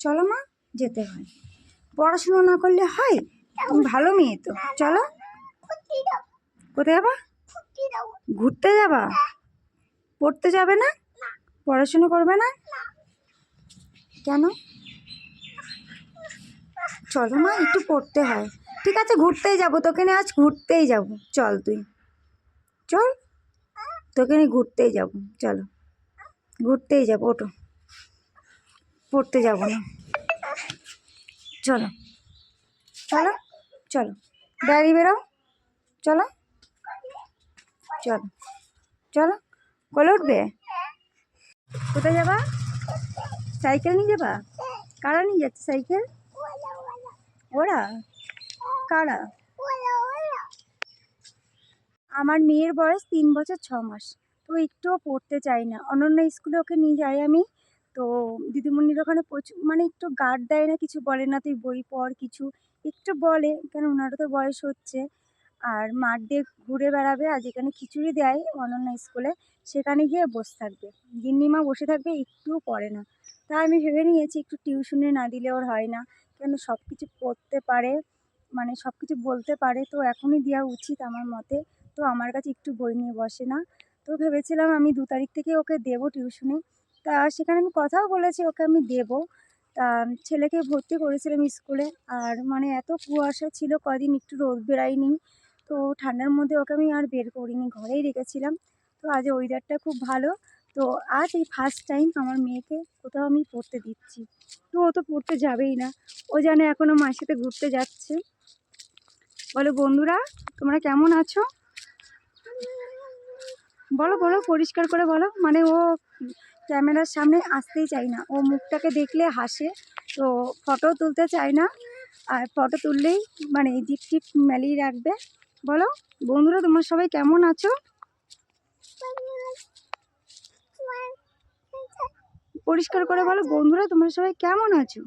চলো মা, যেতে হয়। পড়াশুনো না করলে হয়? তুমি ভালো মেয়ে তো। চলো। কোথায় যাবা? ঘুরতে যাবা? পড়তে যাবে না? পড়াশুনো করবে না? কেন? চলো মা, একটু পড়তে হয়। ঠিক আছে, ঘুরতেই যাব। তোকে নিয়ে আজ ঘুরতেই যাব। চল তুই। চল। তোকে নিয়ে ঘুরতেই যাব। চলো। ঘুরতেই যাব ওটো পড়তে যাব না। চলো। চলো? চলো। ডায়েরি বেরো চলো? চলো। চলো? কলে উঠবে? কোথায় যাবা? সাইকেল নিয়ে যাবা? কারা নিয়ে যাচ্ছে সাইকেল? ওরা? কারা? আমার মেয়ের বয়স তিন বছর ছ মাস। তো একটুও পড়তে চাই না। অনন্য স্কুলে ওকে নিয়ে যাই আমি। তো দিদিমণির ওখানে প্রচুর মানে একটু গার্ড দেয় না, কিছু বলে না, তুই বই পড়, কিছু একটু বলে, কেন ওনারও তো বয়স হচ্ছে। আর মাঠ দিয়ে ঘুরে বেড়াবে, আর যেখানে খিচুড়ি দেয় অনন্য স্কুলে সেখানে গিয়ে বসে থাকবে। গিন্নিমা বসে থাকবে, একটুও পড়ে না। তাই আমি ভেবে নিয়েছি, একটু টিউশনে না দিলে ওর হয় না। কেন সব কিছু পড়তে পারে মানে সব কিছু বলতে পারে, তো এখনই দেওয়া উচিত আমার মতে। তো আমার কাছে একটু বই নিয়ে বসে না। তো ভেবেছিলাম আমি দু তারিখ থেকে ওকে দেবো টিউশনে তা সেখানে আমি কথাও বলেছি, ওকে আমি দেবো। তা ছেলেকে ভর্তি করেছিলাম স্কুলে। আর মানে এত কুয়াশা ছিল, কদিন একটু রোদ বেরায়নি। তো ঠান্ডার মধ্যে ওকে আমি আর বের করিনি, ঘরেই রেখেছিলাম। তো আজ ওয়েদারটা খুব ভালো। তো আজ এই ফার্স্ট টাইম আমার মেয়েকে কোথাও আমি পড়তে দিচ্ছি। তো ও তো পড়তে যাবেই না। ও জানে এখনও মায়ের সাথে ঘুরতে যাচ্ছে। বলো বন্ধুরা, তোমরা কেমন আছো? বলো বলো, পরিষ্কার করে বলো। মানে ও ক্যামেরার সামনে আসতেই চাই না। ও মুখটাকে দেখলে হাসে, তো ফটো তুলতে চায় না। আর ফটো তুললেই মানে জিপ টিপ মেলিয়ে রাখবে। বলো, বন্ধুরা, তোমার সবাই কেমন আছো? পরিষ্কার করে বলো, বন্ধুরা, তোমরা সবাই কেমন আছো?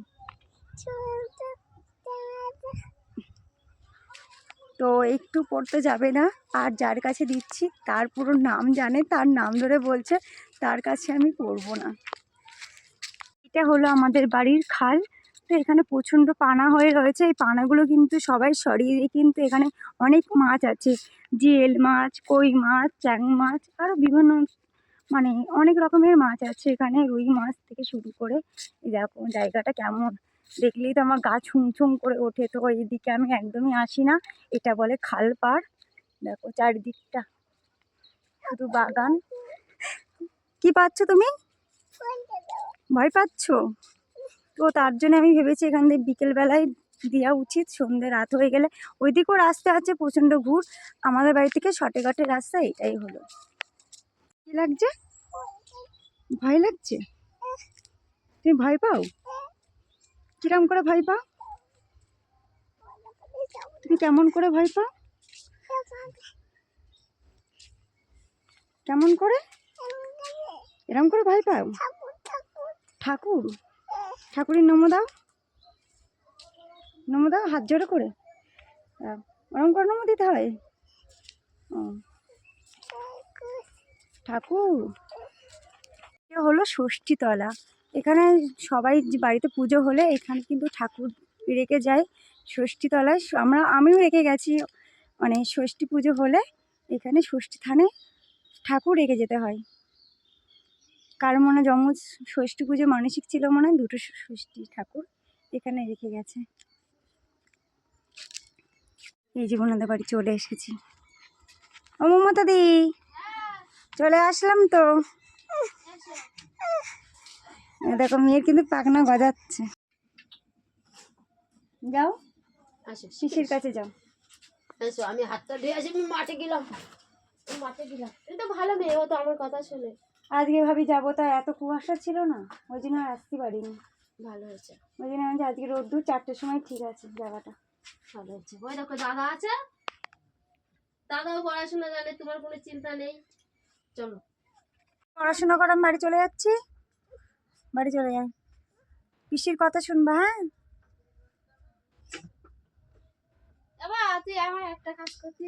তো একটু পড়তে যাবে না। আর যার কাছে দিচ্ছি, তার পুরো নাম জানে, তার নাম ধরে বলছে, তার কাছে আমি পড়ব না। এটা হলো আমাদের বাড়ির খাল। তো এখানে প্রচণ্ড পানা হয়ে রয়েছে। এই পানাগুলো কিন্তু সবাই সরিয়ে দিয়ে কিন্তু এখানে অনেক মাছ আছে। জিয়েল মাছ, কই মাছ, চ্যাং মাছ আরও বিভিন্ন মানে অনেক রকমের মাছ আছে এখানে। রুই মাছ থেকে শুরু করে। দেখো, জায়গাটা কেমন। দেখলেই তো আমার গা ছুঁ ছুঁ করে ওঠে। তো এইদিকে আমি একদমই আসি না। এটা বলে খাল পাড়। দেখো চারিদিকটা। শুধু বাগান। কি পাচ্ছ তুমি? ভয় পাচ্ছ? তো তার জন্য আমি ভেবেছি এখান থেকে বিকেলবেলায় দেওয়া উচিত। সন্ধে রাত হয়ে গেলে। ওইদিকেও রাস্তা আছে প্রচণ্ড ঘুর। আমাদের বাড়ি থেকে শর্টকাটের রাস্তা, এটাই হলো। কি লাগছে? ভয় লাগছে? তুমি ভয় পাও? কিরম করে ভয় পাও তুমি কেমন করে ভয় পাও কেমন করে? এরম করে ভয় পাও ঠাকুর? ঠাকুরের নমো দাও। নমো দাও, হাত জোড়ো করে। ওরম করে নমো দিতে হয়? ঠাকুর। হলো ষষ্ঠীতলা। এখানে সবাই বাড়িতে পুজো হলে এখানে কিন্তু ঠাকুর রেখে যায় ষষ্ঠীতলায়। আমরা, আমিও রেখে গেছি। মানে ষষ্ঠী পুজো হলে এখানে ষষ্ঠী থানে ঠাকুর রেখে যেতে হয়। কার মনে জন্ম, ষষ্ঠী পুজো মানসিক ছিল মনে হয়, দুটো ষষ্ঠী ঠাকুর এখানে রেখে গেছে। এই যে বোনাদের বাড়ি চলে এসেছি। ও মমতা দি, চলে আসলাম তো। দেখো মেয়ের কিন্তু পাখনা গজাচ্ছে। যাও আসো শিশির কাছে যাও। আমি হাতটা ধুয়ে আসি আমি মাঠে গেলাম। মাঠে গেলাম। তো ভালো মেয়ে ও তো আমার কথা শোনে। আজকে ভাবি যাব তা এত কুয়াশা ছিল না ওই জন্য আর আসতে পারিনি। ভালো হয়েছে। ওই জন্য আমি আজকে রোদ্দুর চারটের সময় ঠিক আছে যাওয়াটা। ভালো হয়েছে। ওই দেখো দাদা আছে? দাদাও পড়াশোনা জানে তোমার কোনো চিন্তা নেই? চলো। পড়াশোনা করে আমি বাড়ি চলে যাচ্ছি। বাড়ি চলে যায়। পিসির কথা শুনবা হ্যাঁ? তুই আমার একটা কাজ করতে